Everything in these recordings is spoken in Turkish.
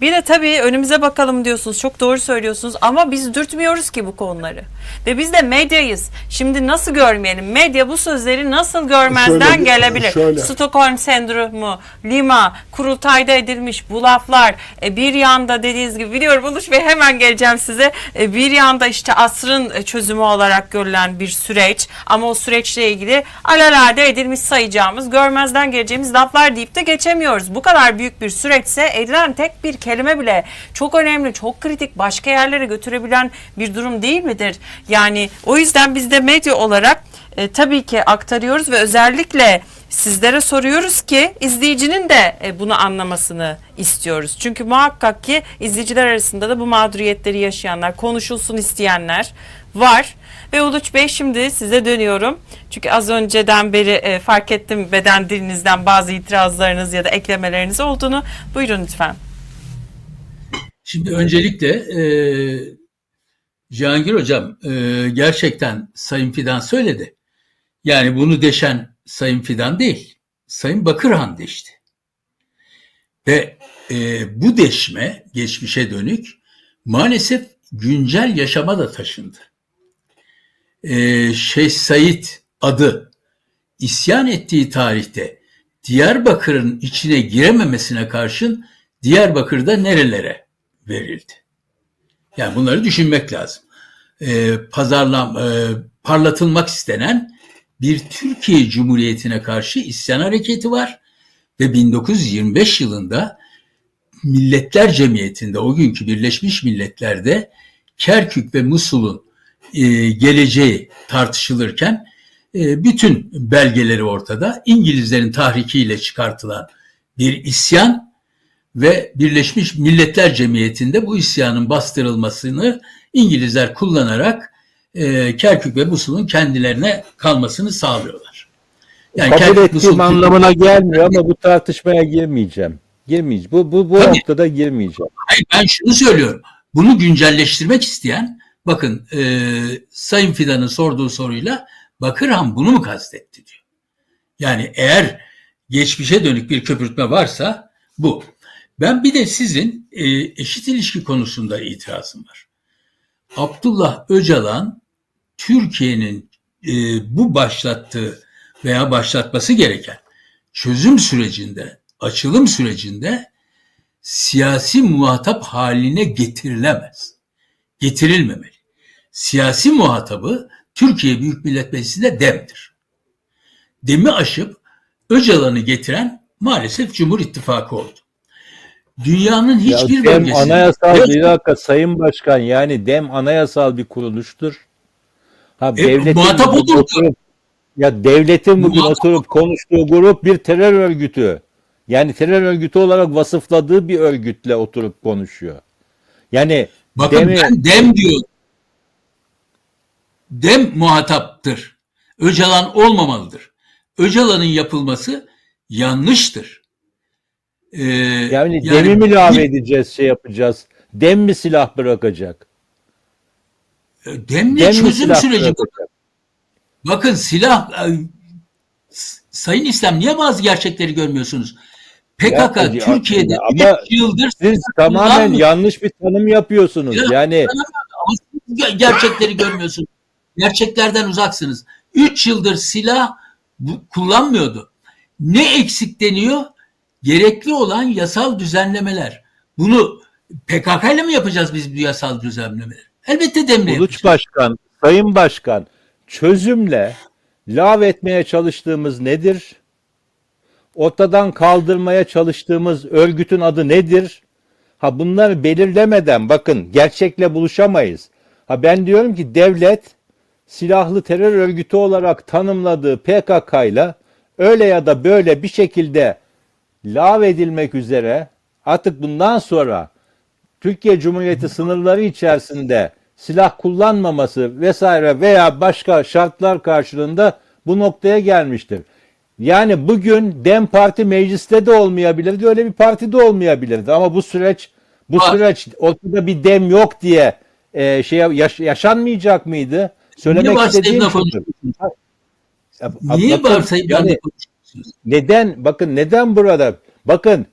Bir de tabii önümüze bakalım diyorsunuz. Çok doğru söylüyorsunuz ama biz dürtmüyoruz ki bu konuları. Ve biz de medyayız. Şimdi nasıl görmeyelim? Medya bu sözleri nasıl görmezden Şöyle gelebilir? şöyle. Stockholm sendromu, Lima, kurultayda edilmiş bu laflar. E, bir yanda dediğiniz gibi biliyorum Uluş Bey hemen geleceğim size. E, bir yanda işte asrın e, çözümü olarak görülen bir süreç ama o süreçle ilgili alelade edilmiş sayacağımız, görmezden geleceğimiz laflar deyip de geçemiyoruz. Bu kadar büyük bir süreçse edilen tek bir kelime bile çok önemli, çok kritik, başka yerlere götürebilen bir durum değil midir? Yani o yüzden biz de medya olarak e, tabii ki aktarıyoruz ve özellikle sizlere soruyoruz ki izleyicinin de e, bunu anlamasını istiyoruz. Çünkü muhakkak ki izleyiciler arasında da bu mağduriyetleri yaşayanlar, konuşulsun isteyenler var. Ve Uluç Bey şimdi size dönüyorum. Çünkü az önceden beri e, fark ettim beden dilinizden bazı itirazlarınız ya da eklemeleriniz olduğunu. Buyurun lütfen. Şimdi öncelikle e, Cihangir Hocam e, gerçekten Sayın Fidan söyledi. Yani bunu deşen Sayın Fidan değil, Sayın Bakırhan deşti. Ve e, bu deşme geçmişe dönük maalesef güncel yaşama da taşındı. E, Şeyh Said adı isyan ettiği tarihte Diyarbakır'ın içine girememesine karşın Diyarbakır'da nerelere verildi? Yani bunları düşünmek lazım. Ee, pazarlam, e, parlatılmak istenen bir Türkiye Cumhuriyeti'ne karşı isyan hareketi var ve 1925 yılında Milletler Cemiyeti'nde o günkü Birleşmiş Milletler'de Kerkük ve Musul'un e, geleceği tartışılırken e, bütün belgeleri ortada. İngilizlerin tahrikiyle çıkartılan bir isyan ve Birleşmiş Milletler Cemiyeti'nde bu isyanın bastırılmasını İngilizler kullanarak e, Kerkük ve Musul'un kendilerine kalmasını sağlıyorlar. Yani Kabul Kerkük, ettiğim Musul- anlamına gelmiyor ama bu tartışmaya girmeyeceğim. Girmeyeceğim. Bu, bu, bu Tabii. noktada girmeyeceğim. Hayır, ben şunu söylüyorum. Bunu güncelleştirmek isteyen, bakın e, Sayın Fidan'ın sorduğu soruyla Bakırhan bunu mu kastetti diyor. Yani eğer geçmişe dönük bir köpürtme varsa bu. Ben bir de sizin e, eşit ilişki konusunda itirazım var. Abdullah Öcalan Türkiye'nin e, bu başlattığı veya başlatması gereken çözüm sürecinde, açılım sürecinde siyasi muhatap haline getirilemez. Getirilmemeli. Siyasi muhatabı Türkiye Büyük Millet Meclisi'nde demdir. Demi aşıp Öcalan'ı getiren maalesef Cumhur İttifakı oldu. Dünyanın Ya hiçbir DEM bölgesinde anayasal Evet, bir dakika Sayın Başkan yani DEM anayasal bir kuruluştur. Ha E, devletin muhatap olurdu. oturup ya devletin bugün Muhatap oturup konuştuğu grup bir terör örgütü. Yani terör örgütü olarak vasıfladığı bir örgütle oturup konuşuyor. Yani Bakın DEM'i ben dem diyor. Dem muhataptır. Öcalan olmamalıdır. Öcalan'ın yapılması yanlıştır. Ee, yani, DEM'i mi ilave edeceğiz şey yapacağız? DEM mi silah bırakacak? Demle DEM mi çözüm süreci. bırakacak? Bakın silah e, Sayın İslam niye bazı gerçekleri görmüyorsunuz? PKK Ya, Türkiye'de ama 3 yıldır Siz tamamen kullanmıyor. yanlış bir tanım yapıyorsunuz. Ya, Yani gerçekleri görmüyorsunuz. Gerçeklerden uzaksınız. 3 yıldır silah bu- kullanmıyordu. Ne eksik deniyor? Gerekli olan yasal düzenlemeler. Bunu PKK ile mi yapacağız biz bu yasal düzenlemeleri? Elbette demle Uluç yapacağız. Başkan, Sayın Başkan, çözümle lav etmeye çalıştığımız nedir? Ortadan kaldırmaya çalıştığımız örgütün adı nedir? Ha bunları belirlemeden bakın gerçekle buluşamayız. Ha ben diyorum ki devlet silahlı terör örgütü olarak tanımladığı PKK ile öyle ya da böyle bir şekilde lav edilmek üzere artık bundan sonra Türkiye Cumhuriyeti sınırları içerisinde silah kullanmaması vesaire veya başka şartlar karşılığında bu noktaya gelmiştir. Yani bugün Dem Parti mecliste de olmayabilirdi, öyle bir parti de olmayabilirdi. Ama bu süreç bu Var. süreç ortada bir dem yok diye e, şey yaş- yaşanmayacak mıydı? Söylemek Niye istediğim şudur. Niye varsayımla yani? Neden bakın neden burada bakın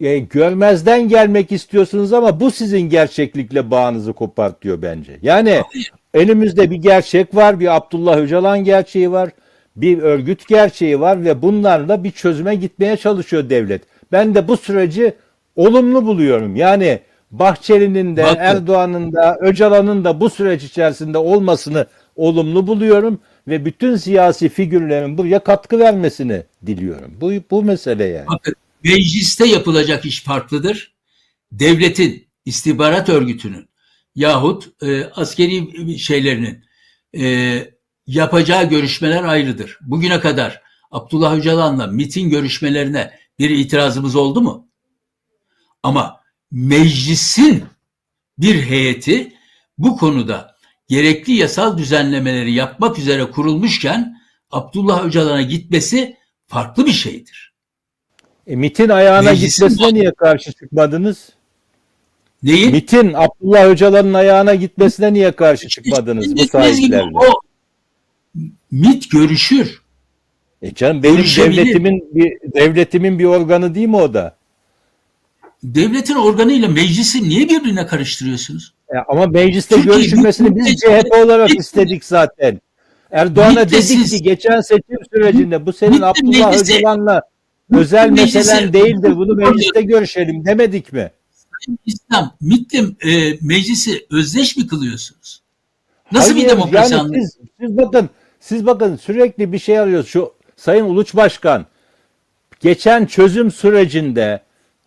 e, görmezden gelmek istiyorsunuz ama bu sizin gerçeklikle bağınızı kopartıyor bence. Yani elimizde bir gerçek var, bir Abdullah Öcalan gerçeği var, bir örgüt gerçeği var ve bunlarla bir çözüme gitmeye çalışıyor devlet. Ben de bu süreci olumlu buluyorum. Yani Bahçeli'nin de. Erdoğan'ın da Öcalan'ın da bu süreç içerisinde olmasını olumlu buluyorum ve bütün siyasi figürlerin buraya katkı vermesini diliyorum. Bu bu mesele yani. Bakın mecliste yapılacak iş farklıdır. Devletin, istihbarat örgütünün yahut e, askeri şeylerinin e, yapacağı görüşmeler ayrıdır. Bugüne kadar Abdullah Öcalan'la MIT'in görüşmelerine bir itirazımız oldu mu? Ama meclisin bir heyeti bu konuda gerekli yasal düzenlemeleri yapmak üzere kurulmuşken Abdullah Öcalan'a gitmesi farklı bir şeydir. E, MIT'in ayağına Meclisin gitmesine baş- niye karşı çıkmadınız? Neyin? MIT'in Abdullah Öcalan'ın ayağına gitmesine niye karşı çıkmadınız bu Dediğiniz gibi sahiplerle? o MIT görüşür. E canım benim devletimin bir devletimin bir organı değil mi o da? Devletin organıyla meclisi niye birbirine karıştırıyorsunuz? E, ama mecliste Çünkü görüşülmesini biz CHP olarak istedik zaten. Erdoğan'a dedik ki geçen seçim sürecinde bu senin Abdullah Öcalan'la özel meselen değildir. Bunu mecliste görüşelim demedik mi? İslam, MIT'le e, meclisi özdeş mi kılıyorsunuz? Nasıl bir Hayır, demokrasi yani siz, siz bakın siz bakın sürekli bir şey arıyoruz. Şu Sayın Uluç Başkan geçen çözüm sürecinde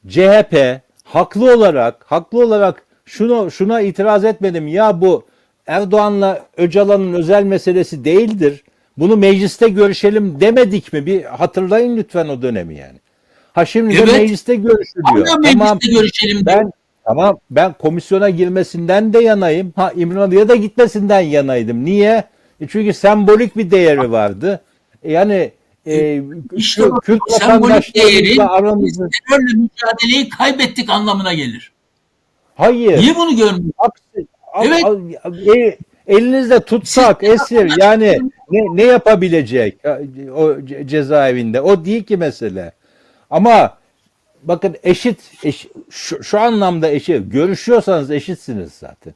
CHP haklı olarak haklı olarak şunu şuna itiraz etmedim. Ya bu Erdoğan'la Öcalan'ın özel meselesi değildir. Bunu mecliste görüşelim demedik mi? Bir hatırlayın lütfen o dönemi yani. Ha şimdi de Evet. mecliste görüşülüyor. Hala mecliste Tamam. görüşelim. Ben tamam ben komisyona girmesinden de yanayım. Ha İmralı'ya da gitmesinden yanaydım. Niye? E çünkü sembolik bir değeri vardı. E Yani e, İşte Kürt- sembolik değeri aramızda terörle mücadeleyi kaybettik anlamına gelir. Hayır. Niye bunu görmüyorsunuz? Evet. e, elinizde tutsak, Siz- esir yani ne, ne yapabilecek o ce- cezaevinde? O değil ki mesele. Ama bakın eşit, eş- şu, şu anlamda eşit. Görüşüyorsanız eşitsiniz zaten.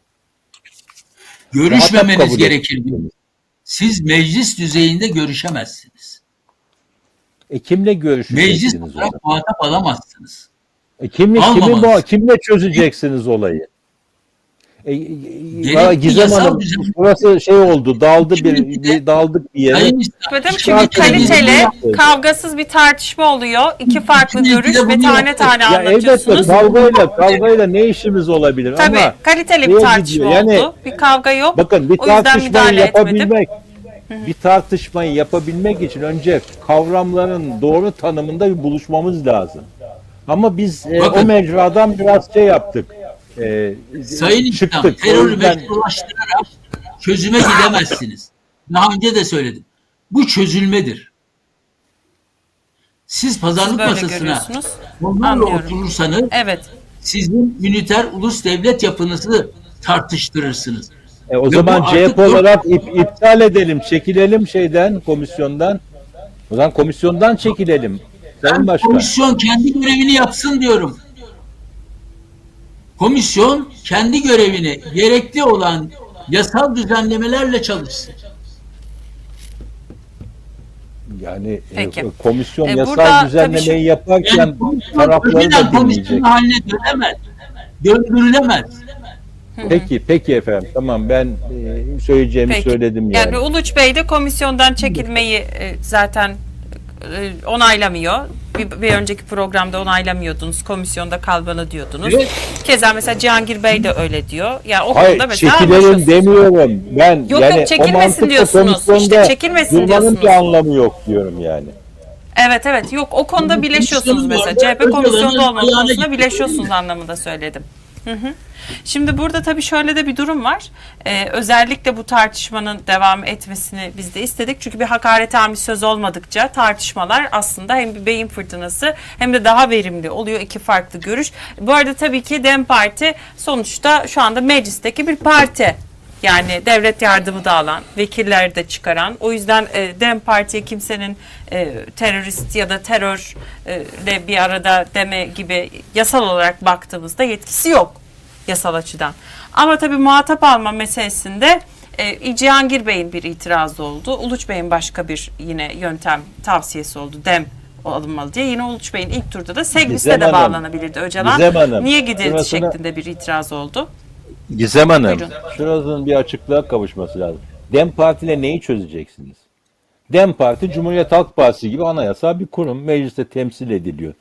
Görüşmemeniz gerekir. Siz meclis düzeyinde görüşemezsiniz. E kimle Meclis görüşeceksiniz o olarak muhatap alamazsınız. E kimle, kimin Almamalısınız. bu, kimle çözeceksiniz olayı? E, e, Gerekli Gizem Hanım düzen- burası şey oldu daldı bir, Şimdi bir daldık bir yere. Çünkü kaliteli, kavgasız bir tartışma oluyor. İki farklı Şimdi görüş bir ve tane tane Ya elbette anlatıyorsunuz. kavgayla kavgayla ne işimiz olabilir Tabii ama kaliteli bir tartışma gidiyor. Yani oldu. Bir kavga yok. bakın bir o yüzden tartışmayı müdahale etmedim. yapabilmek bir tartışmayı yapabilmek için önce kavramların doğru tanımında bir buluşmamız lazım. Ama biz e, Bakın. o mecradan biraz şey yaptık. E, Sayın çıktık. O terörü yüzden- meşrulaştırarak çözüme gidemezsiniz. Daha önce de söyledim. Bu çözülmedir. Siz pazarlık Siz masasına onlarla Anlıyorum. oturursanız Evet. sizin üniter ulus devlet yapınızı tartıştırırsınız. E, o Ve zaman CHP olarak ip- iptal edelim, çekilelim şeyden, komisyondan. O zaman komisyondan çekilelim. Sayın Başkan. komisyon kendi görevini yapsın diyorum. Komisyon kendi görevini gerekli olan yasal düzenlemelerle çalışsın. Yani e, Peki. komisyon E, yasal burada düzenlemeyi şu- yaparken Yani komisyon tarafları da dinleyecek. komisyon haline dönemez. Döndürülemez. Peki, peki efendim. Tamam ben e, söyleyeceğimi Peki. söyledim yani. Yani Uluç Bey de komisyondan çekilmeyi e, zaten e, onaylamıyor. Bir, bir önceki programda onaylamıyordunuz. Komisyonda kalmanı diyordunuz. Evet. Keza mesela Cihangir Bey de öyle diyor. Yani o Hayır, konuda mesela çekilelim demiyorum. Ben yok, yani çekilmesin o mantıkla diyorsunuz. İşte çekilmesin durmanın bir diyorsunuz. anlamı yok diyorum yani. Evet evet yok o konuda birleşiyorsunuz mesela. CHP komisyonda olma konusunda birleşiyorsunuz anlamında söyledim. Hı hı. Şimdi burada tabii şöyle de bir durum var. Ee, özellikle bu tartışmanın devam etmesini biz de istedik. Çünkü bir hakaret amiz söz olmadıkça tartışmalar aslında hem bir beyin fırtınası hem de daha verimli oluyor. iki farklı görüş. Bu arada tabii ki DEM Parti sonuçta şu anda meclisteki bir parti. Yani devlet yardımı da alan, vekiller de çıkaran. O yüzden e, Dem Parti'ye kimsenin e, terörist ya da terörle bir arada deme gibi yasal olarak baktığımızda yetkisi yok yasal açıdan. Ama tabii muhatap alma meselesinde e, Cihangir Bey'in bir itirazı oldu. Uluç Bey'in başka bir yine yöntem tavsiyesi oldu. Dem alınmalı diye. Yine Uluç Bey'in ilk turda da Segvis'te Gizem de bağlanabilirdi Öcalan. Niye gidildi şeklinde bir itiraz oldu. Gizem Hanım, Buyurun. şurasının bir açıklığa kavuşması lazım. Dem Parti ile neyi çözeceksiniz? Dem Parti Cumhuriyet Halk Partisi gibi anayasal bir kurum mecliste temsil ediliyor.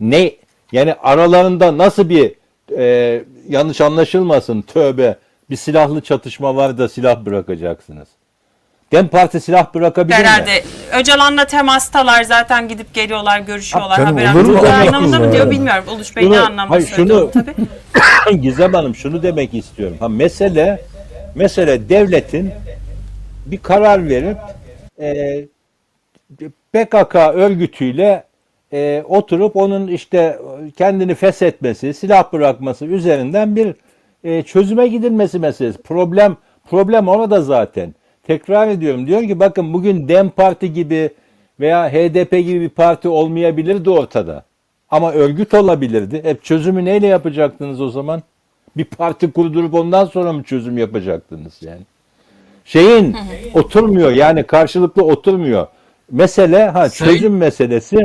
Ne yani aralarında nasıl bir e, yanlış anlaşılmasın tövbe bir silahlı çatışma var da silah bırakacaksınız. Dem Parti silah bırakabilir mi? Öcalan'la temastalar zaten gidip geliyorlar, görüşüyorlar. Canım, Haber olur mu demek anlamında mı diyor bilmiyorum. Uluç Bey ne anlamda hayır, söylüyor şunu- tabii. Gizem Hanım şunu demek istiyorum. Ha mesele mesele devletin bir karar verip e, PKK örgütüyle e, oturup onun işte kendini feshetmesi, silah bırakması üzerinden bir e, çözüme gidilmesi meselesi. Problem problem orada zaten. Tekrar ediyorum. Diyor ki bakın bugün Dem Parti gibi veya HDP gibi bir parti olmayabilirdi ortada. Ama örgüt olabilirdi. Hep çözümü neyle yapacaktınız o zaman? Bir parti kurdurup ondan sonra mı çözüm yapacaktınız yani? Şeyin oturmuyor yani karşılıklı oturmuyor. Mesele ha çözüm meselesi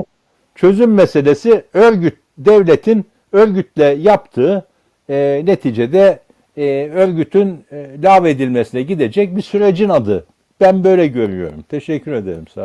çözüm meselesi örgüt devletin örgütle yaptığı e, neticede e, örgütün e, lağvedilmesine gidecek bir sürecin adı. Ben böyle görüyorum. Teşekkür ederim. Sağ.